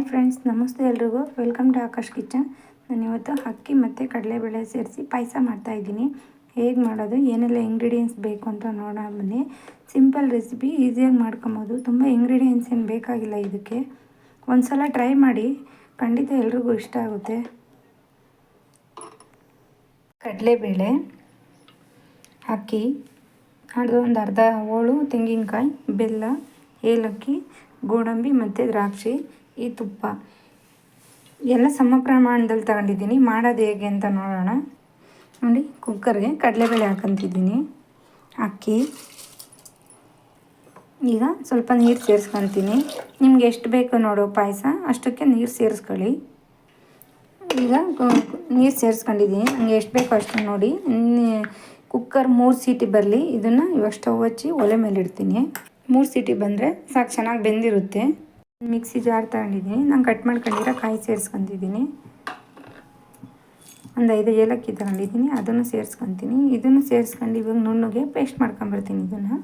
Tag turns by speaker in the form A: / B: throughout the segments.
A: Hi friends, ನಮಸ್ತೆ ಎಲ್ರಿಗೂ. Welcome to Akash kitchen. ನಾನು ಇವತ್ತು ಅಕ್ಕಿ ಮತ್ತು ಕಡಲೆಬೇಳೆ ಸೇರಿಸಿ ಪಾಯಸ ಮಾಡ್ತಾಯಿದ್ದೀನಿ ಹೇಗೆ ಮಾಡೋದು, ಏನೆಲ್ಲ ಇಂಗ್ರೀಡಿಯೆಂಟ್ಸ್ ಬೇಕು ಅಂತ ನೋಡೋಣ ಬನ್ನಿ. ಸಿಂಪಲ್ ರೆಸಿಪಿ ಈಸಿಯಾಗಿ ಮಾಡ್ಕೊಬೋದು. ತುಂಬ ಇಂಗ್ರೀಡಿಯೆಂಟ್ಸ್ ಏನು ಬೇಕಾಗಿಲ್ಲ ಇದಕ್ಕೆ. ಒಂದು ಸಲ ಟ್ರೈ ಮಾಡಿ, ಖಂಡಿತ ಎಲ್ರಿಗೂ ಇಷ್ಟ ಆಗುತ್ತೆ. ಕಡಲೆಬೇಳೆ, ಅಕ್ಕಿ ಅದು ಒಂದು ಅರ್ಧ ಹೋಳು ತೆಂಗಿನಕಾಯಿ, ಬೆಲ್ಲ, ಏಲಕ್ಕಿ, ಗೋಡಂಬಿ ಮತ್ತು ದ್ರಾಕ್ಷಿ. ಈ ತುಪ್ಪ. ಎಲ್ಲ ಸಮ ಪ್ರಮಾಣದಲ್ಲಿ ತಗೊಂಡಿದ್ದೀನಿ. ಮಾಡೋದು ಹೇಗೆ ಅಂತ ನೋಡೋಣ. ನೋಡಿ, ಕುಕ್ಕರ್ಗೆ ಕಡಲೆಬೇಳೆ ಹಾಕೊಂತಿದ್ದೀನಿ. ಅಕ್ಕಿ. ಈಗ ಸ್ವಲ್ಪ ನೀರು ಸೇರಿಸ್ಕೊತೀನಿ. ನಿಮ್ಗೆ ಎಷ್ಟು ಬೇಕು ನೋಡು ಪಾಯಸ, ಅಷ್ಟಕ್ಕೆ ನೀರು ಸೇರಿಸ್ಕೊಳ್ಳಿ. ಈಗ ನೀರು ಸೇರಿಸ್ಕೊಂಡಿದ್ದೀನಿ. ನನಗೆ ಎಷ್ಟು ಬೇಕೋ ಅಷ್ಟು ನೋಡಿ. ಕುಕ್ಕರ್ ಮೂರು ಸೀಟಿ ಬರಲಿ. ಇದನ್ನು ಇವಾಗ ಸ್ಟವ್ ಹಚ್ಚಿ ಒಲೆ ಮೇಲೆ ಇಡ್ತೀನಿ ಮೂರು ಸೀಟಿ ಬಂದರೆ ಸಾಕು, ಚೆನ್ನಾಗಿ ಬೆಂದಿರುತ್ತೆ. ಮಿಕ್ಸಿ ಜಾರ್ ತಗೊಂಡಿದ್ದೀನಿ. ನಾನು ಕಟ್ ಮಾಡ್ಕೊಂಡಿರೋ ಕಾಯಿ ಸೇರಿಸ್ಕೊತಿದ್ದೀನಿ. ಒಂದು ಐದು ಏಲಕ್ಕಿ ತಗೊಂಡಿದ್ದೀನಿ. ಅದನ್ನು ಸೇರಿಸ್ಕೊತೀನಿ. ಇದನ್ನು ಸೇರಿಸ್ಕೊಂಡು ಇವಾಗ ನುಣ್ಣಗೆ ಪೇಸ್ಟ್ ಮಾಡ್ಕೊಂಬರ್ತೀನಿ ಇದನ್ನು.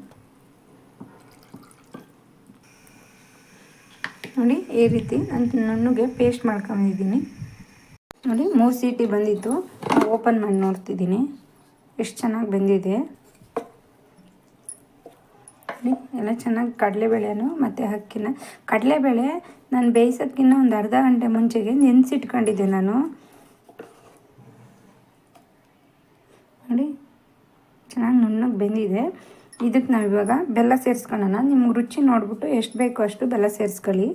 A: ನೋಡಿ, ಈ ರೀತಿ ನಾನು ನುಣ್ಣಗೆ ಪೇಸ್ಟ್ ಮಾಡ್ಕೊಂಡಿದ್ದೀನಿ. ನೋಡಿ ಮೂರು ಸೀಟಿ ಬಂದಿತ್ತು ಓಪನ್ ಮಾಡಿ ನೋಡ್ತಿದ್ದೀನಿ. ಎಷ್ಟು ಚೆನ್ನಾಗಿ ಬಂದಿದೆ. ಎಲ್ಲ ಚೆನ್ನಾಗಿ ಕಡಲೆಬೇಳೆನು ಮತ್ತು ಅಕ್ಕಿನ ಕಡಲೆಬೇಳೆ ನಾನು ಬೇಯಿಸೋದಕ್ಕಿಂತ ಒಂದು ಅರ್ಧ ಗಂಟೆ ಮುಂಚೆಗೆ ನೆನೆಸಿಟ್ಕೊಂಡಿದ್ದೆ ನಾನು. ನೋಡಿ, ಚೆನ್ನಾಗಿ ನುಣ್ಣಗೆ ಬೆಂದಿದೆ. ಇದಕ್ಕೆ ನಾವು ಇವಾಗ ಬೆಲ್ಲ ಸೇರಿಸ್ಕೊಳ್ಳೋಣ. ನಿಮ್ಗೆ ರುಚಿ ನೋಡಿಬಿಟ್ಟು ಎಷ್ಟು ಬೇಕೋ ಅಷ್ಟು ಬೆಲ್ಲ ಸೇರಿಸ್ಕೊಳ್ಳಿ.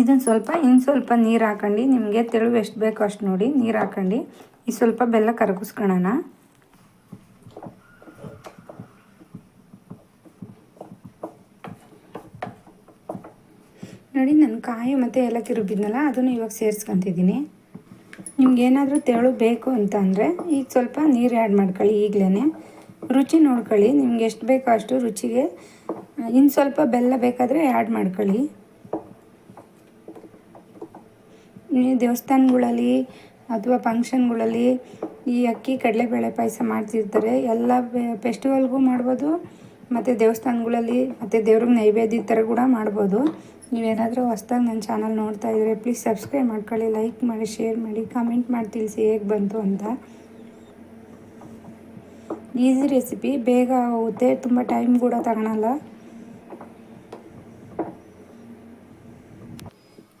A: ಇದನ್ನು ಸ್ವಲ್ಪ ಇನ್ನು ಸ್ವಲ್ಪ ನೀರು ಹಾಕೊಂಡು, ನಿಮಗೆ ತೆಳು ಎಷ್ಟು ಬೇಕೋ ಅಷ್ಟು ನೋಡಿ, ನೀರು ಹಾಕೊಂಡು. ಈ ಸ್ವಲ್ಪ ಬೆಲ್ಲ ಕರಗಿಸ್ಕೊಳ್ಳೋಣ ನೋಡಿ, ನಾನು ಕಾಯಿ ಮತ್ತು ಏಲಕ್ಕಿ ರುಬ್ಬಿದ್ನಲ್ಲ ಅದನ್ನು ಇವಾಗ ಸೇರಿಸ್ಕೊತಿದ್ದೀನಿ. ನಿಮ್ಗೆ ಏನಾದರೂ ತೆಳು ಬೇಕು ಅಂತ ಅಂದರೆ ಈಗ ಸ್ವಲ್ಪ ನೀರು ಆ್ಯಡ್ ಮಾಡ್ಕೊಳ್ಳಿ ಈಗಲೇ ರುಚಿ ನೋಡ್ಕೊಳ್ಳಿ, ನಿಮ್ಗೆ ಎಷ್ಟು ಬೇಕೋ ಅಷ್ಟು ರುಚಿಗೆ ಇನ್ನು ಸ್ವಲ್ಪ ಬೆಲ್ಲ ಬೇಕಾದರೆ ಆ್ಯಡ್ ಮಾಡ್ಕೊಳ್ಳಿ. ದೇವಸ್ಥಾನಗಳಲ್ಲಿ ಅಥವಾ ಫಂಕ್ಷನ್ಗಳಲ್ಲಿ ಈ ಅಕ್ಕಿ ಕಡಲೆಬೇಳೆ ಪಾಯಸ ಮಾಡ್ತಿರ್ತಾರೆ. ಎಲ್ಲ ಫೆಸ್ಟಿವಲ್ಗೂ ಮಾಡ್ಬೋದು, ಮತ್ತು ದೇವಸ್ಥಾನಗಳಲ್ಲಿ ಮತ್ತು ದೇವ್ರಿಗೆ ನೈವೇದ್ಯ ಥರ ಕೂಡ ಮಾಡ್ಬೋದು. ನೀವೇನಾದರೂ ಹೊಸ್ದಾಗಿ ನನ್ನ ಚಾನಲ್ ನೋಡ್ತಾ ಇದ್ದರೆ ಪ್ಲೀಸ್ ಸಬ್ಸ್ಕ್ರೈಬ್ ಮಾಡ್ಕೊಳ್ಳಿ ಲೈಕ್ ಮಾಡಿ ಶೇರ್ ಮಾಡಿ ಕಾಮೆಂಟ್ ಮಾಡಿ ತಿಳಿಸಿ ಹೇಗೆ ಬಂತು ಅಂತ. ಈಸಿ ರೆಸಿಪಿ ಬೇಗ ಆಗುತ್ತೆ ತುಂಬ ಟೈಮ್ ಕೂಡ ತಗೊಳಲ್ಲ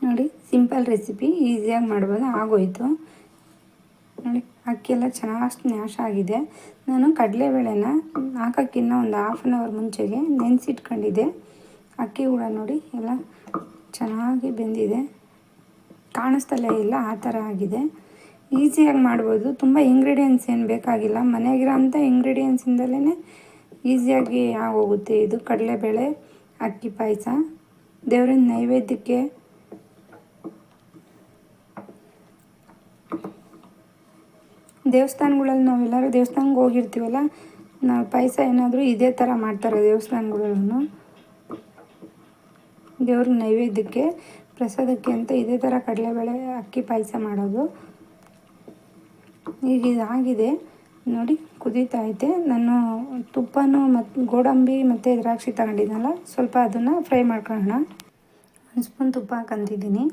A: ನೋಡಿ ಸಿಂಪಲ್ ರೆಸಿಪಿ, ಈಸಿಯಾಗಿ ಮಾಡ್ಬೋದು, ಆಗೋಯ್ತು. ನೋಡಿ ಅಕ್ಕಿ ಎಲ್ಲ ಚೆನ್ನಾಗಿ ಸ್ನ್ಯಾಶ್ ಆಗಿದೆ. ನಾನು ಕಡಲೆಬೇಳೆನ ಹಾಕೋಕ್ಕಿನ್ನ ಒಂದು ಹಾಫ್ ಆನ್ ಅವರ್ ಮುಂಚೆಗೆ ನೆನೆಸಿಟ್ಕೊಂಡಿದ್ದೆ. ಅಕ್ಕಿ ಕೂಡ ನೋಡಿ, ಎಲ್ಲ ಚೆನ್ನಾಗಿ ಬೆಂದಿದೆ. ಕಾಣಿಸ್ತಲೇ ಇಲ್ಲ, ಆ ಥರ ಆಗಿದೆ. ಈಸಿಯಾಗಿ ಮಾಡ್ಬೋದು. ತುಂಬ ಇಂಗ್ರೀಡಿಯೆಂಟ್ಸ್ ಏನು ಬೇಕಾಗಿಲ್ಲ. ಮನೆಗಿರೋಂಥ ಇಂಗ್ರೀಡಿಯೆಂಟ್ಸಿಂದಲೇ ಈಸಿಯಾಗಿ ಆಗೋಗುತ್ತೆ. ಇದು ಕಡಲೆಬೇಳೆ, ಅಕ್ಕಿ ಪಾಯಸ. ದೇವ್ರಿನ ನೈವೇದ್ಯಕ್ಕೆ ದೇವಸ್ಥಾನಗಳಲ್ಲಿ ನಾವೆಲ್ಲರೂ ದೇವಸ್ಥಾನಕ್ಕೆ ಹೋಗಿರ್ತೀವಲ್ಲ, ನಾವು ಪಾಯಸ ಏನಾದರೂ ಇದೇ ಥರ ಮಾಡ್ತಾರೆ ದೇವಸ್ಥಾನಗಳಲ್ಲೂ ದೇವ್ರ ನೈವೇದ್ಯಕ್ಕೆ, ಪ್ರಸಾದಕ್ಕೆ ಅಂತ ಇದೇ ಥರ ಕಡಲೆಬೇಳೆ ಅಕ್ಕಿ ಪಾಯಸ ಮಾಡೋದು. ಈಗ ಇದಾಗಿದೆ. ನೋಡಿ, ಕುದೀತಾ ಐತೆ. ನಾನು ತುಪ್ಪನೂ ಮತ್ತು ಗೋಡಂಬಿ ಮತ್ತು ದ್ರಾಕ್ಷಿ ತಗೊಂಡಿದ್ದೆನಲ್ಲ ಸ್ವಲ್ಪ ಅದನ್ನು ಫ್ರೈ ಮಾಡ್ಕೊಳ್ಳೋಣ. ಒಂದು ಸ್ಪೂನ್ ತುಪ್ಪ ಹಾಕಂತಿದ್ದೀನಿ.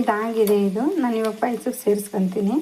A: ಇದಾಗಿದೆ ಇದು. ನಾನು ಇವಾಗ ಪಾಯಸಕ್ಕೆ ಸೇರಿಸ್ಕೊತೀನಿ.